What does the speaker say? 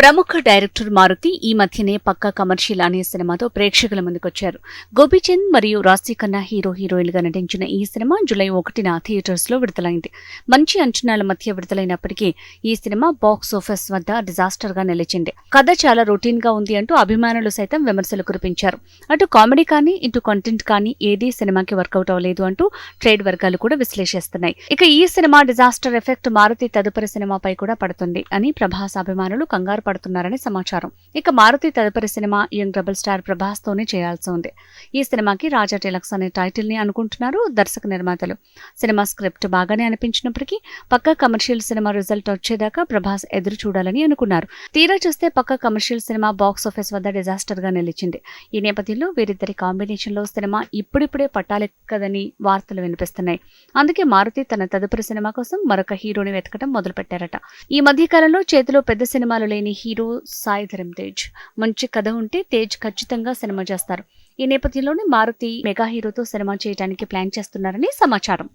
ప్రముఖ డైరెక్టర్ మారుతి ఈ మధ్యనే పక్కా కమర్షియల్ అనే సినిమాతో ప్రేక్షకుల ముందుకొచ్చారు. గోపీచంద్ మరియు రాశి ఖన్నా హీరో హీరోయిన్గా నటించిన ఈ సినిమా జూలై ఒకటిన థియేటర్స్లో విడుదలైంది. మంచి అంచనాల మధ్య విడుదలైనప్పటికీ ఈ సినిమా బాక్స్ ఆఫీస్ వద్ద డిజాస్టర్గా నిలిచింది. కథ చాలా రొటీన్గా ఉంది అంటూ అభిమానులు సైతం విమర్శలు కురిపించారు. అటు కామెడీ కానీ ఇటు కంటెంట్ కానీ ఏదీ సినిమాకి వర్కౌట్ అవ్వలేదు అంటూ ట్రేడ్ వర్గాలు కూడా విశ్లేషిస్తున్నాయి. ఇక ఈ సినిమా డిజాస్టర్ ఎఫెక్ట్ మారుతి తదుపరి సినిమాపై కూడా పడుతుంది అని ప్రభాస్ అభిమానులు కంగారు పడుతున్నారని సమాచారం. ఇక మారుతి తదుపరి cinema young double star Prabhas తోనే చేయాల్సి ఉంది. ఈ సినిమాకి రాజా టెలక్స్ అనే టైటిల్ని అనుకుంటున్నారు దర్శక నిర్మాతలు. సినిమా స్క్రిప్ట్ బాగానే అనిపించినప్పటికీ పక్క కమర్షియల్ సినిమా రిజల్ట్ వచ్చేదాకా ప్రభాస్ ఎదురు చూడాలని అనుకున్నారు. తీరా చూస్తే పక్క కమర్షియల్ సినిమా బాక్స్ ఆఫీస్ వద్ద డిజాస్టర్గా నిలిచింది. ఈ నేపథ్యంలో వీరిద్దరి కాంబినేషన్లో సినిమా ఇప్పుడిప్పుడే పట్టాలెక్కదని వార్తలు వినిపిస్తున్నాయి. అందుకే మారుతి తన తదుపరి సినిమా కోసం మరొక హీరోని వెతకడం మొదలుపెట్టారట. ఈ మధ్య కాలంలో చేతిలో పెద్ద సినిమాలు లేని హీరో సాయి ధరమ్ తేజ్. మంచి కథ ఉంటే తేజ్ ఖచ్చితంగా సినిమా చేస్తారు. ఈ నేపథ్యంలోనే మారుతి మెగా హీరోతో సినిమా చేయడానికి ప్లాన్ చేస్తున్నారని సమాచారం.